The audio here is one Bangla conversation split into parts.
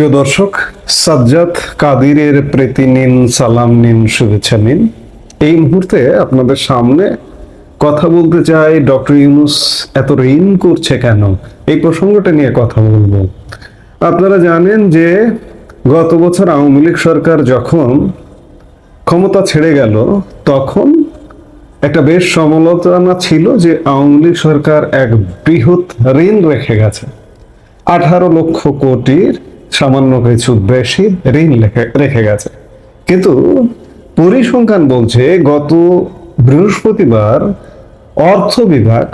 প্রিয় দর্শক, সাজ্জাদ কাদিরের প্রীতি নিন, সালাম নিন, শুভেচ্ছা নিন। এই মুহূর্তে আপনাদের সামনে কথা বলতে চাই ডক্টর ইউনুস এত ঋণ করছে কেন? এই প্রসঙ্গটা নিয়ে কথা বলব। আপনারা জানেন যে গত বছর আওয়ামী লীগ সরকার যখন ক্ষমতা ছেড়ে গেল, তখন একটা বেশ সমালোচনা ছিল যে আওয়ামী লীগ সরকার এক বৃহৎ ঋণ রেখে গেছে। আঠারো লক্ষ কোটির সামান্য কিছু বেশি ঋণ রেখে গেছে। কিন্তু পরিসংখ্যান বলছে গত বৃহস্পতিবার অর্থ বিভাগ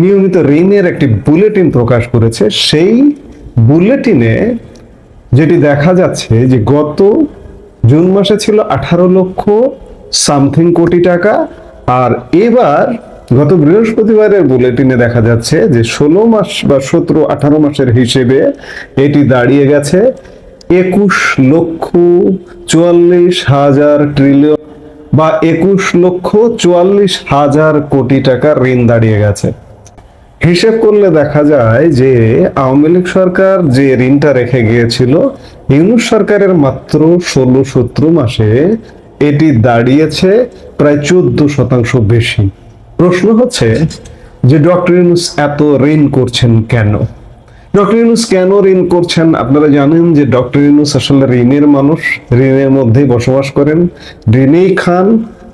নিয়মিত ঋণের একটি বুলেটিন প্রকাশ করেছে। সেই বুলেটিনে যেটি দেখা যাচ্ছে যে গত জুন মাসে ছিল আঠারো লক্ষ সামথিং কোটি টাকা, আর এবার গত বৃহস্পতিবারের বুলেটিনে দেখা যাচ্ছে যে ষোলো মাস বা সতেরো, আঠারো মাসের হিসেবে এটি দাঁড়িয়ে গেছে। একুশ লক্ষ চুয়াল্লিশ হাজার ট্রিলিয়ন বা একুশ লক্ষ চুয়াল্লিশ হাজার কোটি টাকা ঋণ দাঁড়িয়ে গেছে। হিসেব করলে দেখা যায় যে আওয়ামী লীগ সরকার যে ঋণটা রেখে গিয়েছিল, ইউনুস সরকারের মাত্র ষোলো, সতেরো মাসে এটি দাঁড়িয়েছে প্রায় চোদ্দ শতাংশ বেশি। প্রশ্ন হচ্ছে যে ডক্টর ইউনুস এত ঋণ করছেন কেন? ডক্টর ইউনুস কেন ঋণ করছেন? আপনারা জানেন যে ডক্টর ইউনুস আসলে ঋণের মানুষ, ঋণের মধ্যেই বসবাস করেন। ঋণেই খান,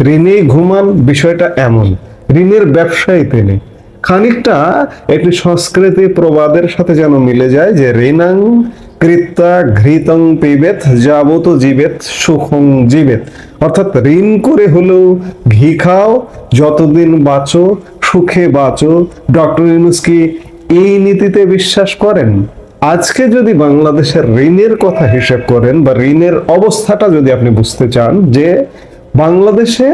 ঋণেই ঘুমান, বিষয়টা এমন। ঋণের ব্যবসায়ী তিনি। খানিকটা একটি সংস্কৃতি প্রবাদের সাথে যেন মিলে যায় যে ঋণাং কৃত্তা ঘৃতং পিবেত, যাবত জীবেত, সুখং জীবেত। অর্থাৎ ঋণ করে হলেও ঘি খাও, যতদিন বাঁচো, সুখে বাঁচো। ডক্টর ইউনুস কি এই নীতিতে বিশ্বাস করেন? আজকে যদি বাংলাদেশের ঋণের কথা হিসেব করেন বা ঋণের অবস্থাটা যদি আপনি বুঝতে চান যে বাংলাদেশে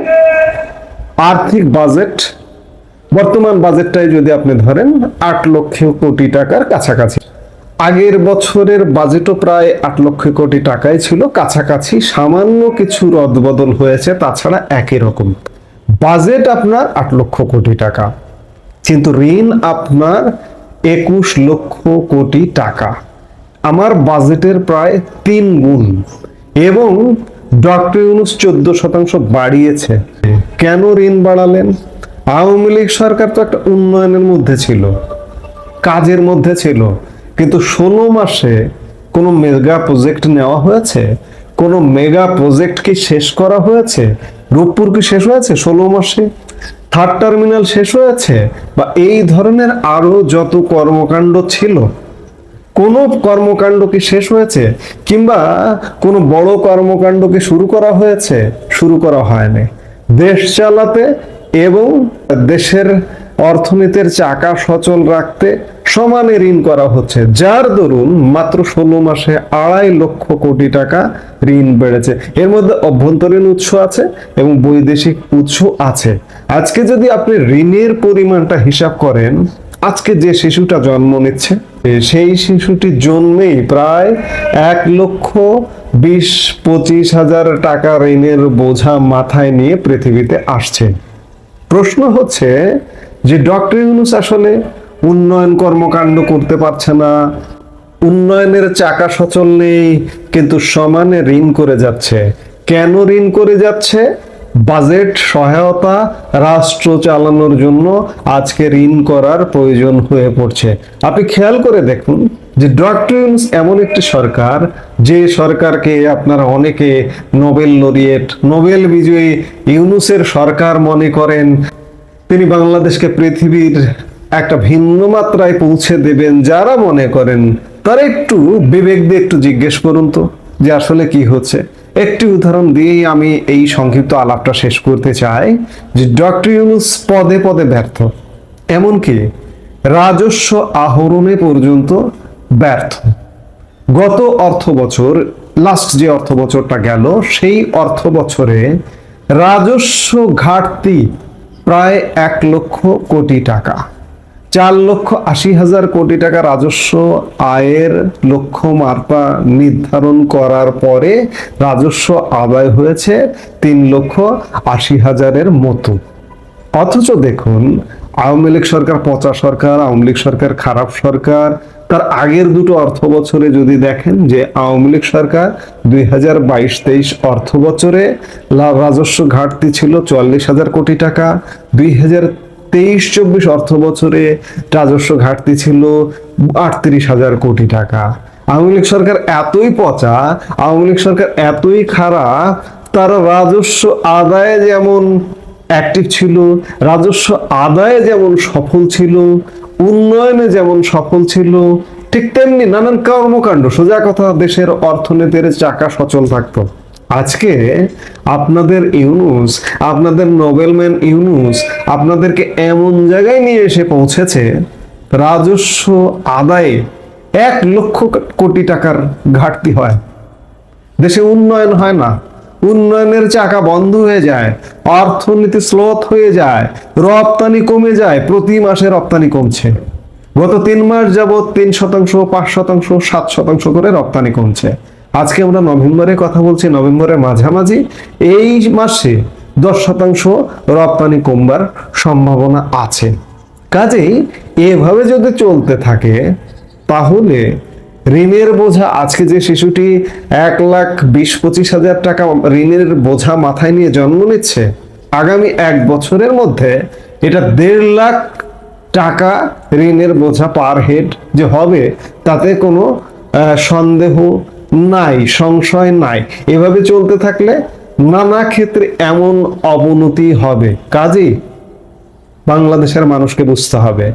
আর্থিক বাজেট, বর্তমান বাজেটটাই যদি আপনি ধরেন, আট লক্ষ কোটি টাকার কাছাকাছি। আগের বছরের বাজেটও প্রায় আট লক্ষ কোটি টাকাই ছিল। কাছাকাছি সামান্য কিছু রদবদল হয়েছে, তাছাড়া একই রকম। বাজেট আপনার আট লক্ষ কোটি টাকা, কিন্তু ঋণ আপনার একুশ লক্ষ কোটি টাকা। আমার বাজেটের প্রায় তিন গুণ, এবং ডক্টর ইউনুস চোদ্দ শতাংশ বাড়িয়েছে। কেন ঋণ বাড়ালেন? আওয়ামী লীগ সরকার তো একটা উন্নয়নের মধ্যে ছিল, কাজের মধ্যে ছিল। কিন্তু ষোলো মাসে কোনো মেগা প্রজেক্ট নেওয়া হয়েছে? কোনো মেগা প্রজেক্ট কি শেষ করা হয়েছে? রূপপুর কি শেষ হয়েছে ষোলো মাসে? থার্ড টার্মিনাল শেষ হয়েছে? বা এই ধরনের আরও যত কর্মকাণ্ড ছিল, কোনো কর্মকাণ্ড কি শেষ হয়েছে? কিংবা কোনো বড় কর্মকাণ্ড কি শুরু করা হয়েছে? শুরু করা হয়নি। দেশ চালাতে এবং দেশের অর্থনীতির চাকা সচল রাখতে সমানে ঋণ করা হচ্ছে। যার দরুন মাত্র ষোলো মাসে আড়াই লক্ষ কোটি টাকা ঋণ বেড়েছে। এর মধ্যে অভ্যন্তরীণ উৎস আছে এবং বৈদেশিক উৎস আছে। আজকে যদি আপনি ঋণের পরিমাণটা হিসাব করেন, আজকে যে শিশুটা জন্ম নিচ্ছে সেই শিশুটি জন্মেই প্রায় এক লক্ষ বিশ পঁচিশ হাজার টাকা ঋণের বোঝা মাথায় নিয়ে পৃথিবীতে আসছে। প্রশ্ন হচ্ছে যে ডক্টর ইউনুস আসলে উন্নয়ন কর্মকাণ্ড করতে পারছে না, উন্নয়নের চাকা সচল নেই, কিন্তু সমানে ঋণ করে যাচ্ছে। কেন ঋণ করে যাচ্ছে? বাজেট, সহায়তা, রাষ্ট্র চালানোর জন্য আজকে ঋণ করার প্রয়োজন হয়ে পড়ছে। আপনি খেয়াল করে দেখুন যে ডক্টর ইউনুস এমন একটি সরকার, যে সরকারকে আপনারা অনেকে নোবেল লরিয়েট নোবেল বিজয়ী ইউনুসের সরকার মনে করেন তিনি বাংলাদেশকে পৃথিবীর একটা ভিন্ন মাত্রায় পৌঁছে দেবেন যারা মনে করেন। তারা একটু বিবেক দিয়ে একটু জিজ্ঞেস করুন তো, যে আসলে কি হচ্ছে? একটি উদাহরণ দিয়েই আমি এই সংক্ষিপ্ত আলাপটা শেষ করতে চাই, যে ডক্টর ইউনুস পদে পদে ব্যর্থ। এমনকি রাজস্ব আহরণে পর্যন্ত ব্যর্থ। গত অর্থ বছর লাস্ট যে অর্থ বছরটা গেল, সেই অর্থ বছরে রাজস্ব ঘাটতি প্রায় এক লক্ষ কোটি টাকা। চার লক্ষ আশি হাজার কোটি টাকা রাজস্ব আয়ের লক্ষ্যমাত্রা নির্ধারণ করার পরে রাজস্ব আদায় হয়েছে তিন লক্ষ আশি হাজারের মতো। অথচ দেখুন, আওয়ামী লীগ সরকার পচা সরকার, আওয়ামী লীগ সরকার খারাপ সরকার তার আগের দুটো অর্থ বছরে যদি দেখেন যে আওয়ামী লীগ সরকার দুই হাজার বাইশ তেইশ অর্থ বছরে লা- রাজস্ব ঘাটতি ছিল চুয়াল্লিশ হাজার কোটি টাকা। দুই হাজার তেইশ চব্বিশ অর্থ বছরে রাজস্ব ঘাটতি ছিল আটত্রিশ হাজার কোটি টাকা। আওয়ামী লীগ সরকার এতই পচা, আওয়ামী লীগ সরকার এতই খারাপ তার রাজস্ব আদায়ে যেমন অ্যাক্টিভ ছিল, রাজস্ব আদায়ে যেমন সফল ছিল উন্নয়নে যেমন সফল ছিল, ঠিক তেমনি নানান কর্মকাণ্ড, সোজা কথা, দেশের অর্থনীতির চাকা সচল থাকতো। আজকে আপনাদের ইউনুস, আপনাদের নোবেলম্যান ইউনুস আপনাদেরকে এমন জায়গায় নিয়ে এসে পৌঁছেছে, রাজস্ব আদায়ে এক লক্ষ কোটি টাকার ঘাটতি হয়। দেশে উন্নয়ন হয় না। উন্নয়নের চাকা বন্ধ হয়ে যায়, অর্থনীতি স্লোথ হয়ে যায়, রপ্তানি কমে যায়, প্রতি মাসে রপ্তানি কমছে। গত তিন মাস যাবৎ তিন শতাংশ, পাঁচ শতাংশ, সাত শতাংশ করে রপ্তানি কমছে। আজকে আমরা নভেম্বরে কথা বলছি, নভেম্বরের মাঝামাঝি। এই মাসে দশ শতাংশ রপ্তানি কমবার সম্ভাবনা আছে। কাজেই এভাবে যদি চলতে থাকে, তাহলে ঋণের বোঝা, আজকে যে শিশুটি এক লাখ বিশ পঁচিশ হাজার টাকা ঋণের বোঝা মাথায় নিয়ে জন্ম নিচ্ছে, আগামী এক বছরের মধ্যে এটা দেড় লাখ টাকা ঋণের বোঝা পার হেড যে হবে, তাতে কোনো সন্দেহ নাই, সংশয় নাই। এভাবে চলতে থাকলে নানা ক্ষেত্রে এমন অবনতি হবে। কাজেই বাংলাদেশের মানুষকে বুঝতে হবে।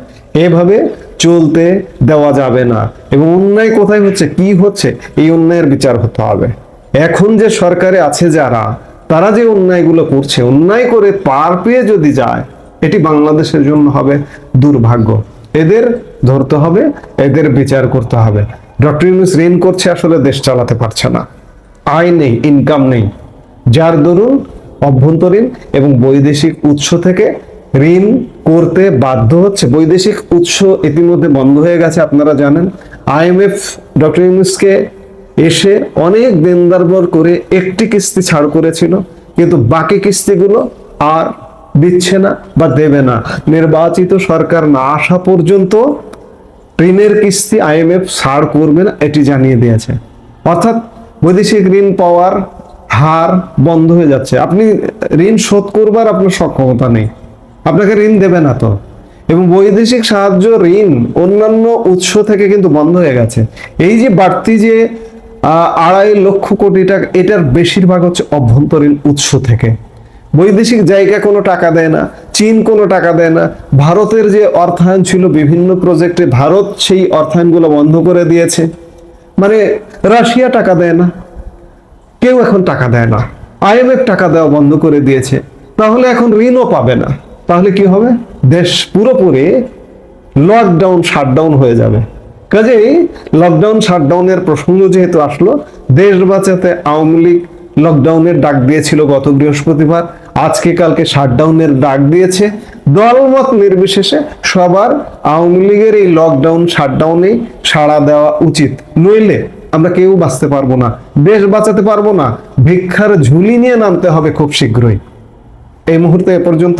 এভাবে চলতে দেওয়া যাবে না। এবং অন্যায় কোথায় হচ্ছে, কি হচ্ছে, এই অন্যায়ের বিচার হতে হবে। এখন যে সরকারে আছে যারা, তারা যে অন্যায়গুলো করছে, অন্যায় করে পার পেয়ে যদি যায়, এটি বাংলাদেশের জন্য হবে দুর্ভাগ্য। এদের ধরতে হবে, এদের বিচার করতে হবে। ডক্টর ইউনুস ঋণ করছে, আসলে দেশ চালাতে পারছে না। আয় নেই ইনকাম নেই। যার দরুন অভ্যন্তরীণ এবং বৈদেশিক উৎস থেকে ঋণ করতে বাধ্য হচ্ছে। বৈদেশিক উৎস ইতিমধ্যে বন্ধ হয়ে গেছে, আপনারা জানেন। আইএমএফ ডক্টর ইউনুসকে এসে অনেক দেনদারবর করে একটি কিস্তি ছাড় করেছিল, কিন্তু বাকি কিস্তিগুলো আর দিচ্ছে না বা দেবে না। নির্বাচিত সরকার না আসা পর্যন্ত ঋণের কিস্তি আইএমএফ ছাড় করবে না, এটি জানিয়ে দিয়েছে। অর্থাৎ বৈদেশিক ঋণ পাওয়ার হার বন্ধ হয়ে যাচ্ছে। আপনি ঋণ শোধ করবার আপনার সক্ষমতা নেই। আপনাকে ঋণ দেবে না তো। এবং বৈদেশিক সাহায্য, ঋণ, অন্যান্য উৎস থেকে কিন্তু বন্ধ হয়ে গেছে। এই যে বাড়তি যে আড়াই লক্ষ কোটি টাকা, এটার বেশিরভাগ হচ্ছে অভ্যন্তরীণ উৎস থেকে। বৈদেশিক জায়গা কোনো টাকা দেয় না, চীন কোনো টাকা দেয় না, ভারতের যে অর্থায়ন ছিল বিভিন্ন প্রজেক্টে ভারত সেই অর্থায়নগুলো বন্ধ করে দিয়েছে। মানে রাশিয়া টাকা দেয় না, কেউ এখন টাকা দেয় না। আইএমএফ টাকা দেওয়া বন্ধ করে দিয়েছে। তাহলে এখন ঋণও পাবে না। তাহলে কি হবে? দেশ পুরোপুরি লকডাউন শাটডাউন হয়ে যাবে। কাজেই লকডাউন শাটডাউনের প্রসঙ্গ যেহেতু আসলো, দেশ বাঁচাতে আওয়ামী লীগ লকডাউনের ডাক দিয়েছিল গত বৃহস্পতিবার, আজকে কালকে শাটডাউনের ডাক দিয়েছে। দলমত নির্বিশেষে সবার আওয়ামী লীগের এই লকডাউন শাটডাউনে সাড়া দেওয়া উচিত। নইলে আমরা কেউ বাঁচতে পারব না, দেশ বাঁচাতে পারব না, ভিক্ষার ঝুলি নিয়ে নামতে হবে খুব শীঘ্রই। এই মুহূর্তে এ পর্যন্ত